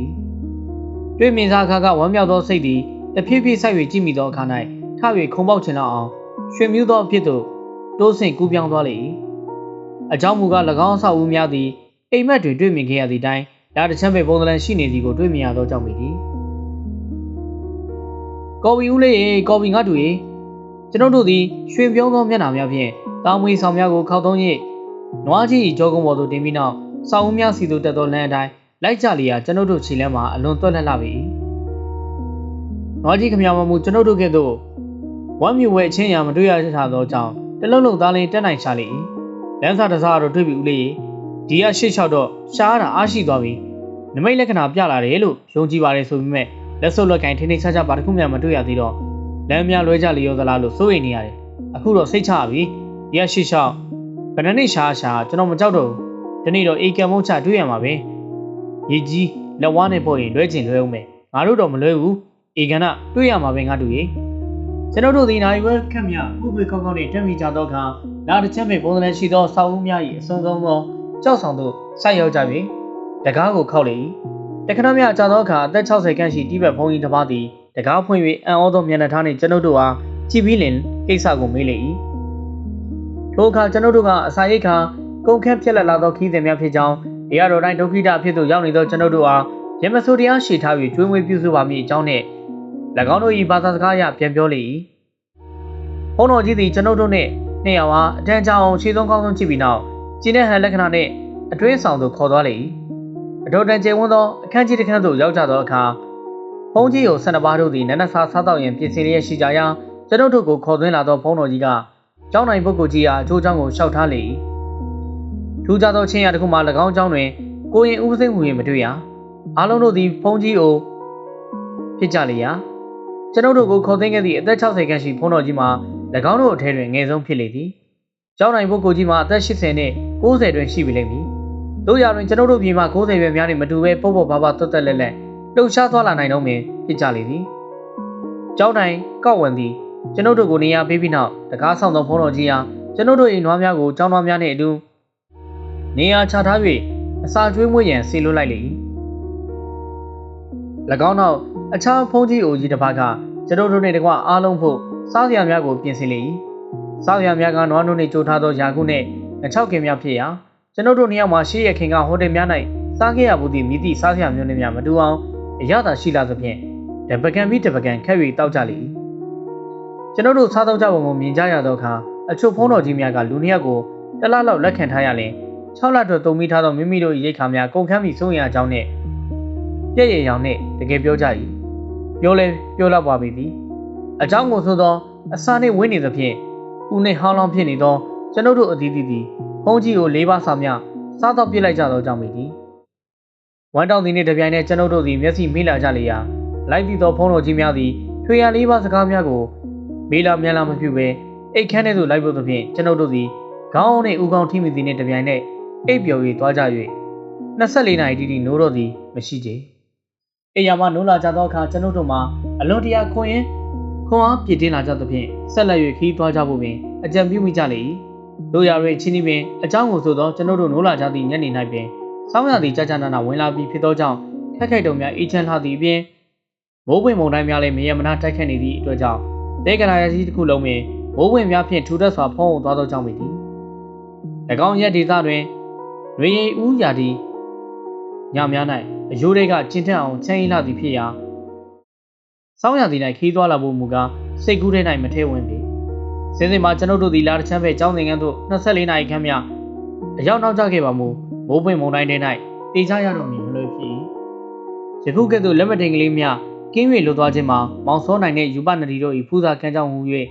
တွေ့မြင်စားအခါကဝမ်းမြောက်သောစိတ်သည်တဖြည်းဖြည်းဆိုက်၍ကြည့်မိသောအခါ၌ထ၍ခုံပေါက်ချင်တော့အောင်ရွှေမြူးသောအဖြစ်သို့တိုးဆင့်ကူးပြောင်းသွားလေ၏အကြောင်းမူကား၎င်းအဆောက်အဦများသည်အိမ်မက်တွင်တွေ့မြင်ခဲ့ရသည့်တိုင်လာတစ်ချမ်းပဲပုံသဏ္ဍာန်ရှိနေသည်ကိုတွေ့မြင်ရသောကြောင့်ပေသည်ကော်ပီဦးလေးရေကော်ပီငါတူရေကျွန်ုပ်တို့သည်ရွှေပြုံးသောမျက်နှာများဖြင့်တာမွေဆောင်များကိုခောက်သုံး၍နွားကြီးကြောကုန်းပေါ်သို့တင်ပြီးနောက်ဆောင်းဦးများစီသို့တက်သောလမ်းအတိုင်း လိုက်ကြလျာကျွန်ုပ်တို့ခြေလမ်းမှာအလွန်သွက်လက်လာပြီ။နွားကြီးခမမမူကျွန်ုပ်တို့ကဲ့သို့ဝမ်းမြူဝဲအချင်းရာမတွေ့ရထသောကြောင့်တလုံးလုံးသားလင်းတက်နိုင်ရှာလေ၏။လမ်းစာတစားတော့တွေ့ပြီဦးလေးဒီကရှေ့လျှောက်တော့ရှားတာအားရှိသွားပြီ။နမိတ်လက္ခဏာပြလာတယ်လို့ယုံကြည်ပါတယ်ဆိုပေမဲ့လက်စုပ်လက်ကင်ထိနေချာချာပါတခုမှမတွေ့ရသေးတော့လမ်းများလွဲကြလျောသလားလို့စိုးရိမ်နေရတယ်။အခုတော့စိတ်ချပြီ။ဒီကရှေ့လျှောက်ဘယ်နှစ်ရှားရှားကျွန်တော်မကြောက်တော့ဘူးဒီနေ့တော့အေကံမုတ်ချတွေ့ရမှာပဲ ရေကြီးလက်ဝါးနဲ့ပေါ့ရင်လွဲကျင်လွဲအောင်မယ်ငါတို့တော့မလွဲဘူးအေကံကတွေ့ရမှာပဲငါတို့ရေကျွန်တော်တို့ဒီနိုင်ဝဲခက်မြဥပ္ပေကောင်းကောင်းနဲ့တက်မိကြတော့ခါလာတစ်ချက်ပဲပုံစံရှိသောစောင်းဦးများ၏အစုံဆုံးသောကြောက်ဆောင်သို့ဆိုက်ရောက်ကြပြီတကားကိုခောက်လေတခဏမြကြာသောအခါအသက်60ခန့်ရှိတိဘက်ဘုံကြီးတစ်ပါးသည်တကားဖွင့်၍အံ့ဩသောမျက်နှာထားနှင့်ကျွန်ုပ်တို့အားကြည့်ပြီးလင်ကိစ္စကိုမေးလေ၏ထိုအခါကျွန်ုပ်တို့ကအစာရိတ်ခါကုန်ခန့်ပြက်လက်လာသောခီးသည်များဖြစ်ကြောင်း နေရတော်တိုင်းဒုက္ခိတအဖြစ်သို့ရောက်နေသောကျွန်ုပ်တို့အားရမဆိုတရားရှေထား၍ကျွေးမွေးပြုစုပါမည်အကြောင်းနှင့်၎င်းတို့၏ဘာသာစကားအရပြန်ပြောလေ၏ဘုန်းတော်ကြီးသည်ကျွန်ုပ်တို့နှင့်နှစ်ယောက်အားအတန်းကြောင်ခြေဆုံးကောင်းဆုံးကြည့်ပြီးနောက်ကျင်းတဲ့ဟန်လက္ခဏာနှင့်အတွင်းဆောင်သို့ခေါ်သွားလေ၏အတော်တန်ကျယ်ဝန်းသောအခန်းကြီးတစ်ခန်းသို့ရောက်ကြသောအခါဘုန်းကြီးကိုဆန္ဒပါတို့သည်နနဆာစားတော့ရင်ပြင်ဆင်လျက်ရှိကြရာကျွန်ုပ်တို့ကိုခေါ်သွင်းလာသောဘုန်းတော်ကြီးကကျောင်းနိုင်ပုဂ္ဂိုလ်ကြီးအားအချိုးချောင်းကိုရှောက်ထားလေ၏ လူကြသောချင်းရာတစ်ခုမှ၎င်းကြောင်းတွင်ကိုရင်ဦးစိတ်ဝင်ရင်မတွေ့ရအားလုံးတို့သည်ဖုန်းကြီးကိုဖြစ်ကြလေရာကျွန်ုပ်တို့ကိုခေါ်သိမ်းခဲ့သည့်အသက်60ခန့်ရှိဖုန်းတော်ကြီးမှာ၎င်းတို့အထက်တွင်ငယ်ဆုံးဖြစ်လေသည်ကျောင်းနိုင်ပုဂ္ဂိုလ်ကြီးမှာအသက်80နဲ့90တွင်ရှိပြီလိမ့်မည်တို့ရာတွင်ကျွန်ုပ်တို့ပြည်မှာ90ရွယ်များနဲ့မတူဘဲပုံပေါ်ပါပါတွတ်တက်လက်လက်လှုပ်ရှားသွားလာနိုင်တော့မင်းဖြစ်ကြလေသည်ကျောင်းတိုင်းကောက်ဝင်သည်ကျွန်ုပ်တို့ကိုနေရာပေးပြီးနောက်တကားဆောင်သောဖုန်းတော်ကြီးအားကျွန်ုပ်တို့၏နွားများကိုကျောင်းသားများနှင့်အတူ နေရာချထား၍အစာကျွေးမွေးရန်ဆေလွတ်လိုက်လေ၏၎င်းနောက်အခြားဖုန်းကြီးအိုကြီးတစ်ပါးကကျွန်ုပ်တို့နှင့်တကွအားလုံးဖို့စားစရာများကိုပြင်ဆင်လေ၏စားစရာများကနွားနို့နှင့်ကြိုထားသောယာကုနှင့်ငချောက်ကင်များဖြစ်ရာကျွန်ုပ်တို့နှစ်ယောက်မှရှေးရခင်ကဟိုတယ်များ၌စားခဲ့ရဘူးသည့်မိသည့်စားစရာမျိုးနှင့်များမတူအောင်အရသာရှိလာသဖြင့်တပကံပြီးတပကံခက်၍တောက်ကြလေ၏ကျွန်ုပ်တို့စားတော့ကြပုံကိုမြင်ကြရသောအခါအချို့ဖုန်းတော်ကြီးများကလူနှစ်ယောက်ကိုတလားလောက်လက်ခံထားရလျင် 6လအတွက်တုံမိထားသောမိမိတို့၏ရိတ်ခါများကုန်ခန်းပြီးဆုံးရအကြောင်းနှင့်ပြည့်ရရောင်နှင့်တကယ်ပြောကြ၏ပြောလဲပြောလောက်ပါပြီသည်အကြောင်းကိုဆိုသောအစာနှင့်ဝင်းနေသဖြင့်ဦးနှင့်ဟောင်းလောင်းဖြစ်နေသောကျွန်ုပ်တို့အသီးသီးသည်ဖုန်းကြီးကိုလေးပါးစာများစားတော့ပြစ်လိုက်ကြသောကြောင့်ပေသည်ဝမ်းတောင်းသည်နှင့်တပြိုင်နက်ကျွန်ုပ်တို့သည်မျက်စိမေးလာကြလေရာလိုက်သည့်သောဖုန်းတော်ကြီးများသည်ထွေရလေးပါးစကားများကိုမေးလာမြန်လာမပြုဘဲအိတ်ခမ်းထဲသို့လိုက်ဖို့သဖြင့်ကျွန်ုပ်တို့သည်ခေါင်းနှင့်ဦးခေါင်းထိမိသည်နှင့်တပြိုင်နက် အိပ်ပျော်၍သွားကြ၍24နာရီတိတိနိုးတော့သည်မရှိကြ။အိယာမနိုးလာကြသောအခါကျွန်ုပ်တို့မှာအလွန်တရာခွန်ရင်ခွန်အားပြည့်တင်လာကြသဖြင့်ဆက်လက်၍ခီးသွားကြဖို့ပင်အကြံပြုမိကြလေ၏။တို့ရတွင်ချင်းဤပင်အကြောင်းကိုဆိုသောကျွန်ုပ်တို့နိုးလာကြသည့်ညနေ၌ပင်ဆောင်းရသည့်ကြာကြာနာနာဝင်လာပြီးဖြစ်သောကြောင့်ခက်ခဲတုံများအေးချမ်းလာသည့်အပြင်မိုးပွင့်မုန်တိုင်းများလည်းမရမနာတိုက်ခတ်နေသည့်အတွက်ကြောင့်တဲကရာရကြီးတစ်ခုလုံးပင်မိုးပွင့်များဖြင့်ထူထပ်စွာဖုံးအောင်သွားသောကြောင့်ပေသည်။၎င်းရက်ဒေသတွင် ရွေရင်ဦးရာဒီညများ၌အယိုးတွေကကျင်းထက်အောင်ချမ်းရည်လာသည်ဖြစ်ရာစောင်းရသည်၌ခီးသွားလာဖို့မူကားစိတ်ကူးထဲ၌မထဲဝင်ပြီစင်းစင်မှာကျွန်ုပ်တို့သည်လာတစ်ချမ်းပဲကျောင်းသင်ခန်းသို့24နာရီခန့်မြအရောက်နောက်ကျခဲ့ပါမူမိုးပွင့်မုန်တိုင်းထဲ၌တေချရတော့မည်မလို့ဖြစ်ယခုကဲ့သို့လက်မတင်ကလေးများကင်း၍လွတ်သွားခြင်းမှာမောင်စောနိုင်တဲ့ယူပနဒီတို့၏ဖူးစာခန်းကြောင်းဟူ၍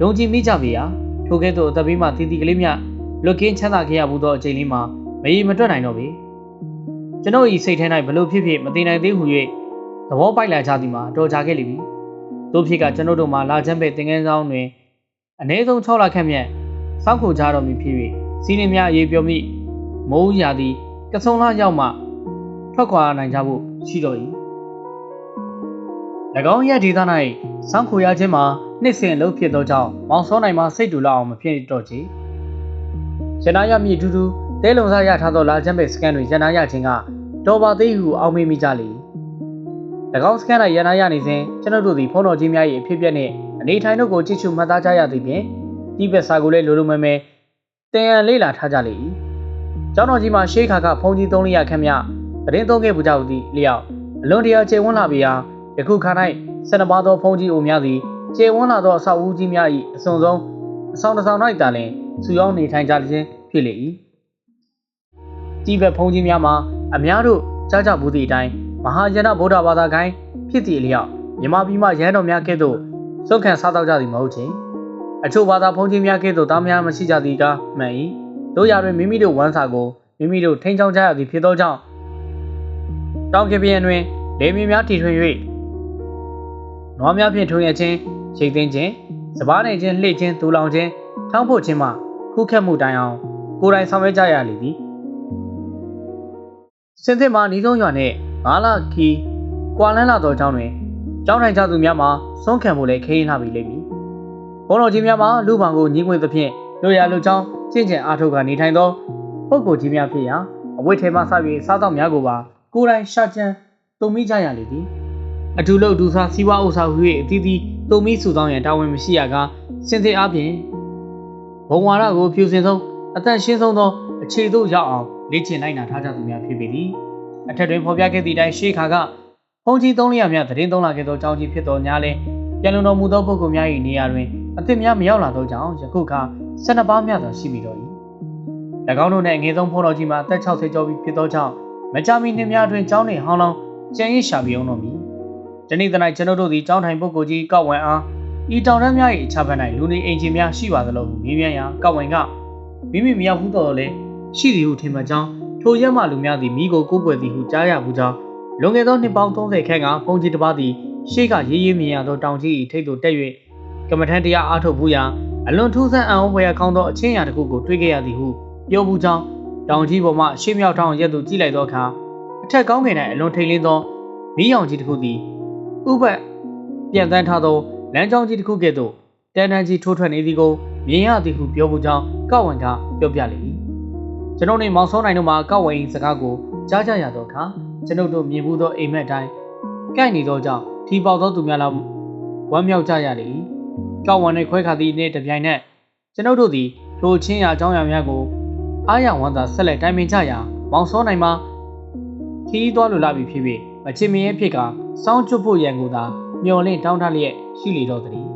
ယုံကြည်မိကြပေရာထိုထိုကဲ့သို့အသက်ဘေးမှတီတီကလေးမြလွတ်ကင်းချမ်းသာခဲ့ရမှုသောအချိန်လေးမှာ မရေမတွက်နိုင်တော့ပေကျွန်ုပ်၏စိတ်ထဲ၌ဘလို့ဖြစ်ဖြစ်မသိနိုင်သေးဟု၍သဘောပိုက်လာကြသည်မှာတော်ကြခဲ့လိမ့်မည်တို့ဖြစ်ကကျွန်ုပ်တို့မှာလာချမ်းပဲသင်ငန်းဆောင်တွင်အ ਨੇ ဆုံး6လခန့်မြတ်စောင့်ခိုကြတော်မူဖြစ်၍စီးနေများရေပြောမိမိုးရာသီကဆုံလာရောက်မှထွက်ခွာနိုင်ကြဖို့ရှိတော်၏၎င်းရဲ့ဒေသ၌စောင့်ခိုရခြင်းမှာနှစ်စဉ်လုံးဖြစ်သောကြောင့်မောင်စောနိုင်မှစိတ်တူလောက်အောင်မဖြစ်တော့ချေရနာရမြည်တူတူ တဲလုံစားရထားသောလာချမ်းပဲစကန်တွင်ရနာရခြင်းကတော်ပါသေးဟုအောက်မေ့မိကြလေ၎င်းစကန်၌ရနာရနေစဉ်ကျွန်ုပ်တို့သည်ဖုန်းတော်ကြီးများ၏အဖြစ်ပြက်နှင့်အနေထိုင်တို့ကိုကြည့်ရှုမှတ်သားကြရသည်ဖြင့်ဒီဘက်စာကိုလည်းလိုလိုမဲမဲတင်ရန်လေးလာထားကြလေ၏ကျောင်းတော်ကြီးမှာရှေးခါကဖုန်းကြီး၃လရခန့်မြတရင်သုံးခဲ့ပူကြဟုသည့်လျောက်အလွန်တရာကျေဝန်းလာပြီဟာယခုခါ၌ဆန္ဒပါသောဖုန်းကြီးအိုများသည်ကျေဝန်းလာသောအဆောက်အဦကြီးများ၏အစုံဆုံးအဆောင်တစ်ဆောင်၌တာလင်စူရောင်းနေထိုင်ကြခြင်းဖြစ်လေ၏ ဒီဘက်ဖုန်းကြီးများမှာအများတို့ကြားကြဘူးသည့်အတိုင်းမဟာယနာဗုဒ္ဓဘာသာကိုင်းဖြစ်သည့်လျောက်မြမပြည်မှရဟန်းတော်များကဲ့သို့စုခံစားတော့ကြသည်မဟုတ်ချေအချို့ဘာသာဖုန်းကြီးများကဲ့သို့သားများမရှိကြသည်ကမှန်၏တို့ရတွင်မိမိတို့ဝမ်းစာကိုမိမိတို့ထိန်းချောင်းကြရသည်ဖြစ်သောကြောင့်တောင်ပြပြင်းတွင်လေမီများတီထွင်၍နွားများဖြင့်ထွင်ရခြင်းရိတ်သိမ်းခြင်းစပားနိုင်ခြင်းလှိတ်ခြင်းဒူလောင်ခြင်းထောင်းဖို့ခြင်းမှခုခက်မှုတိုင်အောင်ကိုယ်တိုင်ဆောင်ရွက်ကြရလေသည် စင်သစ်မှာဤဆုံးရွာနှင့်ငါးလခီကွာလန်းလာသောအကြောင်းတွင်ကျောင်းထိုင်ကြသူများမှာဆုံးခံမှုလည်းခင်းလာပြီလိမ့်မည်ဘုံတော်ကြီးများမှာလူပံကိုညီးငွေသဖြင့်တို့ရလူချောင်းကျင့်ကြံအားထုတ်ကနေထိုင်သောပုဂ္ဂိုလ်ကြီးများဖြစ်ရာအဝိထေမှစပြီးစားတော့များကိုပါကိုယ်တိုင်ရှာကြံတုံမိကြရလေသည်အထူးလို့ဒူစာစီဝါဥစ္စာဟု၍အသီးသီးတုံမိစုဆောင်ရန်တာဝန်မရှိရကစင်စစ်အပြင်ဘုံဝါဒကိုဖြူစင်ဆုံးအသက်ရှင်းဆုံးသောအခြေသို့ရောက်အောင် လေ့ကျင့်လိုက်နာထားကြသူများဖြစ်ပေသည်အထက်တွင်ဖော်ပြခဲ့သည့်အတိုင်းရှေးခါကဖုန်ကြီးသုံးလျများသတင်းသုံးလာခဲ့သောအကြောင်းကြီးဖြစ်သောညာလဲပြန်လုံတော်မူသောပုဂ္ဂိုလ်များ၏နေရာတွင်အသစ်များမရောက်လာသောကြောင့်ယခုခါ၁၂ပါးများသောရှိပြီတော်၏၎င်းတို့နှင့်အငယ်ဆုံးဖုန်းတော်ကြီးမှာအသက်60ကျော်ပြီဖြစ်သောကြောင့်မကြမီနှစ်များအတွင်းကျောင်းနှင့်ဟောင်းလောင်းကျန်ရစ်ရှာပြုံးတော်မူဒီနေ့တနိုင်ကျွန်ုပ်တို့သည်ကျောင်းထိုင်ပုဂ္ဂိုလ်ကြီးကောက်ဝမ်အားဤတောင်တန်းများ၏အခြားဘက်၌လူနေအိမ်ခြေများရှိပါသလိုမေးမြန်းရာကောက်ဝမ်ကမိမိမရောက်ဘူးတော်လည်း ရှိသည်ဟုထင်မှကြောင်းထိုရက်မှလူများသည်မိကိုကိုးကွယ်သည်ဟုကြားရဘူးကြောင်းလွန်ခဲ့သောနှစ်ပေါင်း30ခန့်ကဘုံကြီးတစ်ပါးသည်ရှေ့ကရေးရေးမြင်ရသောတောင်ကြီး၏ထိပ်သို့တက်၍ကမ္မထန်တရားအားထုတ်ဘူးရာအလွန်ထူးဆန်းအံ့ဩဖွယ်ကောင်းသောအချင်းရာတစ်ခုကိုတွေ့ခဲ့ရသည်ဟုပြောဘူးကြောင်းတောင်ကြီးပေါ်မှရှေ့မြောက်ထောင်ရက်သို့ကြည့်လိုက်သောအခါအထက်ကောင်းကင်၌အလွန်ထိန်လင်းသောမီးရောင်ကြီးတစ်ခုသည်ဥပတ်ပြန်တန်းထားသောလမ်းကြောင်းကြီးတစ်ခုကဲ့သို့တန်တန်ကြီးထိုးထွက်နေသည်ကိုမြင်ရသည်ဟုပြောဖို့ကြောင်းကောက်ဝင်ကပြောပြလေ၏ ကျွန်ုပ်နှင့်မောင်စောနိုင်တို့မှကောက်ဝင်စကားကိုကြားကြရသောအခါကျွန်ုပ်တို့မြင်မှုသောအိမ်မက်တိုင်းကိုက်နေသောကြောင့်ထီပေါသောသူများလောက်ဝမ်းမြောက်ကြရလေ၏ကောက်ဝင်နှင့်ခွဲခါသည့်နေ့တပြိုင်နက်ကျွန်ုပ်တို့သည်ထိုချင်းရာအကြောင်းအရာများကိုအားရဝမ်းသာဆက်လက်တိုင်ပင်ကြရာမောင်စောနိုင်မှာခီးသွားလိုလာပြီဖြစ်ဖြစ်မချင်မရဲဖြစ်ကစောင်းကျွတ်ဖို့ရန်ကိုသာမျော်လင့်တောင်းတလျက်ရှိလေတော့သည်